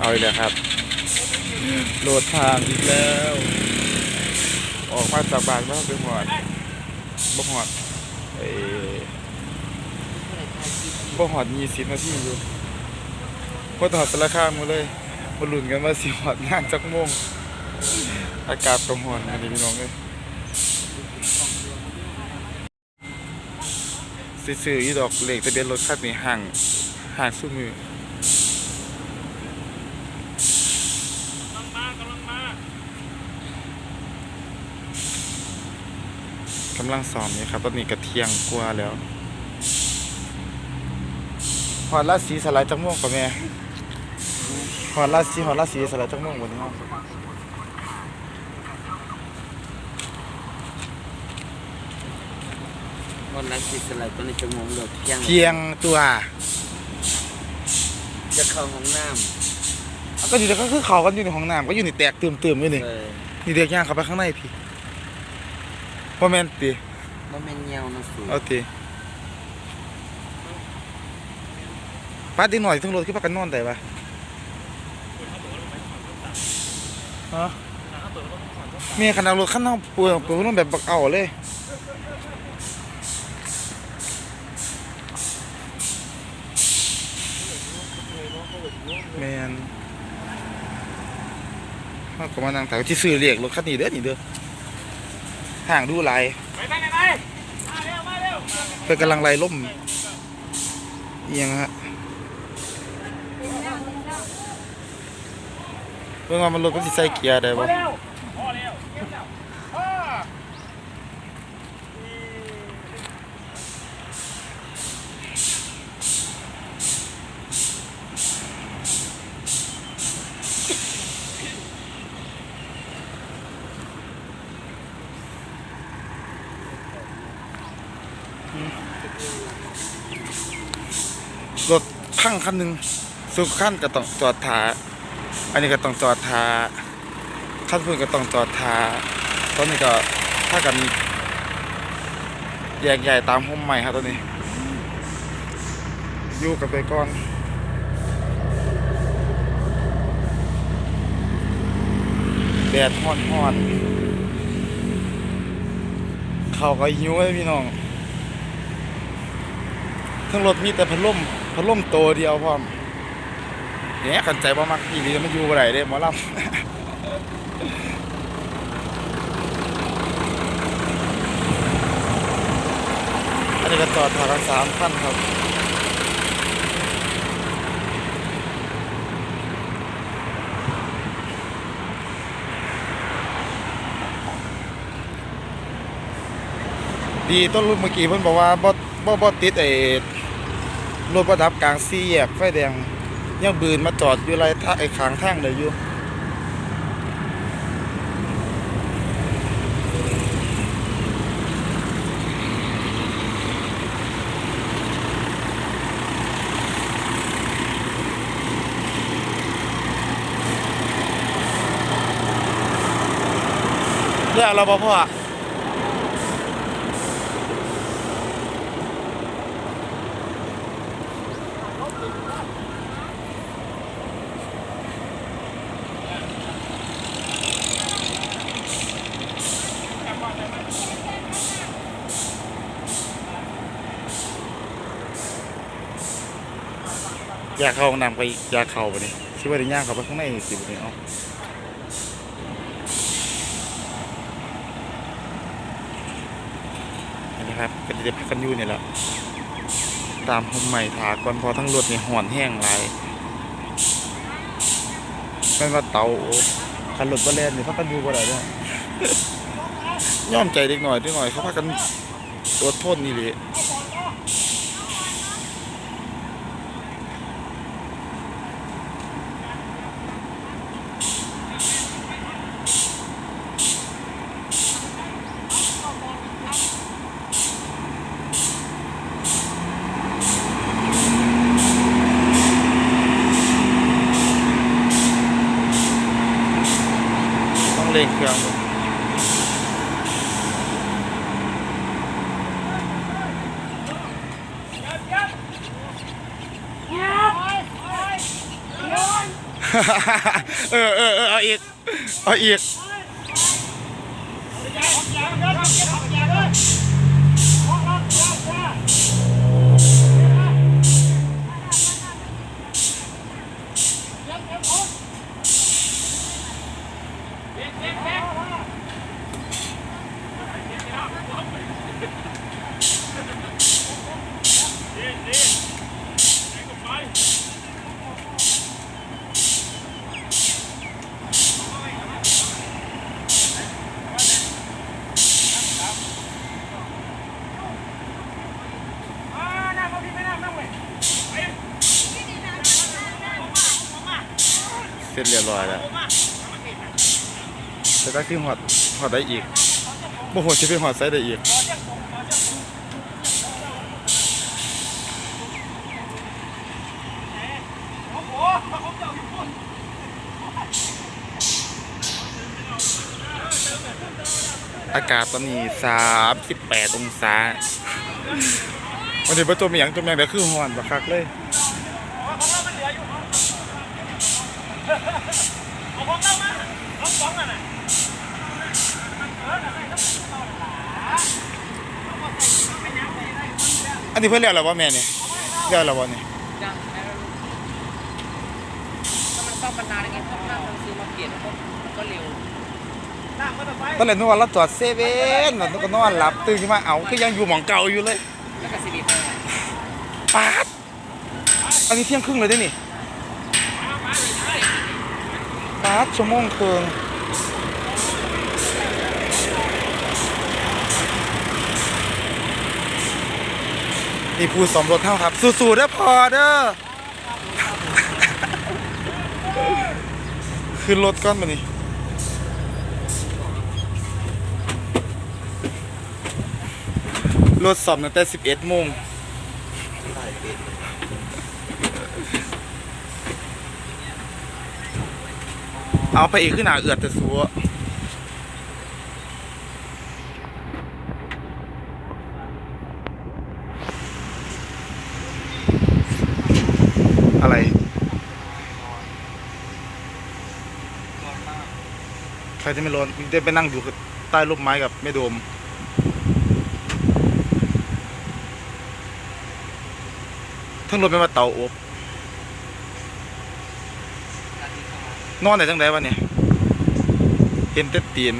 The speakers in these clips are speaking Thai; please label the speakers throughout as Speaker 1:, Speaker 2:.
Speaker 1: เอาอีกแล้วครับโหลดทางอีกแล้ว ออกมาจากบ้านมาเป็นหอดบ่หอดไอ้บ่หอดยี่สิบนาทีอยู่บ่ตอดสารคามมาเลยมาลุ้นกันว่าสิหอดงานจักโมงอากาศก็ร้อนอันนี้พี่น้องเอ้ยสิซื้ออีดอกเหลขทะเบียนรถคันนี้ห่างห่างสู้มือ กำลังซ้อมอยู่ครับ ตอนนี้กระเที่ยงกว่าแล้วหอดราศีสลายจังม่วงกับแม่หอดราศีหอดราศีสลายจังม่วงวันนี้เนาะ
Speaker 2: วันแรกสิสไลด์ตอนนี้จะงงเลยเที่ยง
Speaker 1: เที่ยงตัว
Speaker 2: จะเข้าห้องน้
Speaker 1: ก็อยู่แต่ก็คือเขากันอยู่ในห้องน้ำก็อยู่ในแตกเติมเติมๆอยู่ำนี่
Speaker 2: เออ
Speaker 1: นี่เด็กย่างเข้าไปข้างในพี่ ว่าแม่นตี
Speaker 2: บ่แม่นเหี่ยวนะสู
Speaker 1: เอาตีป้าดีหน่อยทั้งรถขึ้นพักกันนอนได้ปะฮะเมียขนาดรถขั้นน้องเปลือกเปลือกน้องแบบบักเอาเลยแมนเขาก็มานั่งถ่ายที่ซื้อเรียกรถคันนี้เด้อนี่เด้อ ห่างดูไหลายเพื่อกำลังไล่ล่มเอียงฮะเพื่อว่ามันรดก็สิใส่เกียร์ได้บ่ รถข้างคันหนึ่งสุขขั้นก็ต้องจอดทาอันนี้ก็ต้องจอดทาขั้นพื้นก็ต้องจอดทาตอนนี้ก็ถ้ากันแยกใหญ่ตามห้มใหม่ครับตอนนี้อยู่กับไปก่อนแดดฮอนฮ้อนๆเขาก็หิวเลยพี่น้อง ทั้งรถมีแต่พัดลมพัดลมโตเดียวพร้อมเนี่ยขันใจบ่มักอีหลีมันอยู่บ่ได้เด้หมอลำอันนี้ก็จอดทางสามพันครับดีต้นรุ่นเมื่อกี้เพิ่นบอกว่าบ่บ่บ่ติดไอ้ รถประดับกลางสี่แยกไฟแดงยังบืนมาจอดอยู่ไรทาไอ้ขางทางเลยอยู่เรื่องเราบ่พ่อ ยากเข้าห้องน้ำไปอยากเข้าไปนี่คิดว่าได้ย่างเข้าไปข้างในสิบนี่เอาอันนี้ครับก็จะพักกันอยู่นี่แหละ ตามผมใหม่ถาก่อนพอทั้งรถนี่ห่อนแห้งหลายไม่ว่าเตาคันรถบะแลนนี่พักกันอยู่บ่ได้เด้อย่อมใจเด็กหน่อยเด็กหน่อยเขาพักกันอดทนนี่เลย ต้องเร่งเครื่อง
Speaker 3: เเอ
Speaker 1: อเออเออเอาอีกเอาอีก เสร็จเรียบร้อยแล้ว แต่ถ้าคือหอดหอดได้อีกบ่หัวชิไปหอดใไซได้อีกอากาศตอนนี้สามสิบแปดองศา วันนี้ประตูมีอย่างตัวแมงเดี๋ยวคือห่อนบักคักเลยของเรามันเหลืออยู่ของเรามาของสองน่ะ เพื่อนเรียกเราว่าแม่เนี่ยเรียกเราว่าเนี่ย
Speaker 2: ยังถ้ามันซ่อมมานานยังไงเพราะว่ามันซื้อมาเปลี่ยนมันก็เร็ว
Speaker 1: ตอนแรกนึกว่าเราจอดเซเว่นแล้วก็นอนหลับตื่นขึ้นมาเอาก็ยังอยู่หมองเก่าอยู่เลย
Speaker 2: แล้วก็ซีบีไป
Speaker 1: ปาดอันนี้เที่ยงครึ่งเลยได้นี่ปาดชั่วโมงครึ่ง นี่ผู้สมรสเท่าครับ สู้ๆเด้อพอเด้อขึ้นรถก้อนมานี่รถสอบตั้งแต่11โมงเอาไปอีกขึ้นหนาเอือดแต่สัวอะไร ใค รจะไม่ร้อนได้ไปนั่งอยู่ใต้ร่มไม้กับแม่โดมทั้งรถเป็นมาเตาอบนอนไหนจังไดวะเนี่ยเห็นเต่ตีน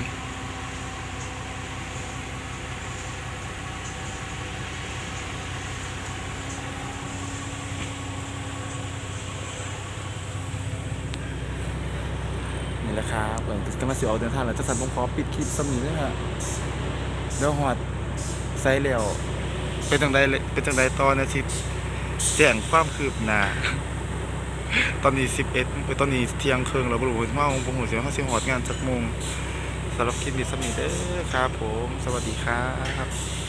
Speaker 1: นี่แหละ ครับเออจะมาเสียออกเดินทางแล้วจะสั่นผมขอปิดคลิปสมีเลยฮะเดี๋ยวหอดไซส์แล้วเป็นจังไดเป็นจังไดตอนอาทิตย์แจ้งความคืบหน้าตอนนี้11เอ้ยตอนนี้เที่ยงครึ่งแล้วบ่รู้ว่าองผมหูเสียงเขาสิฮอดงานจักโมงสำหรับคลิปนี้สำนี้เด้อครับผม สวัสดีครับ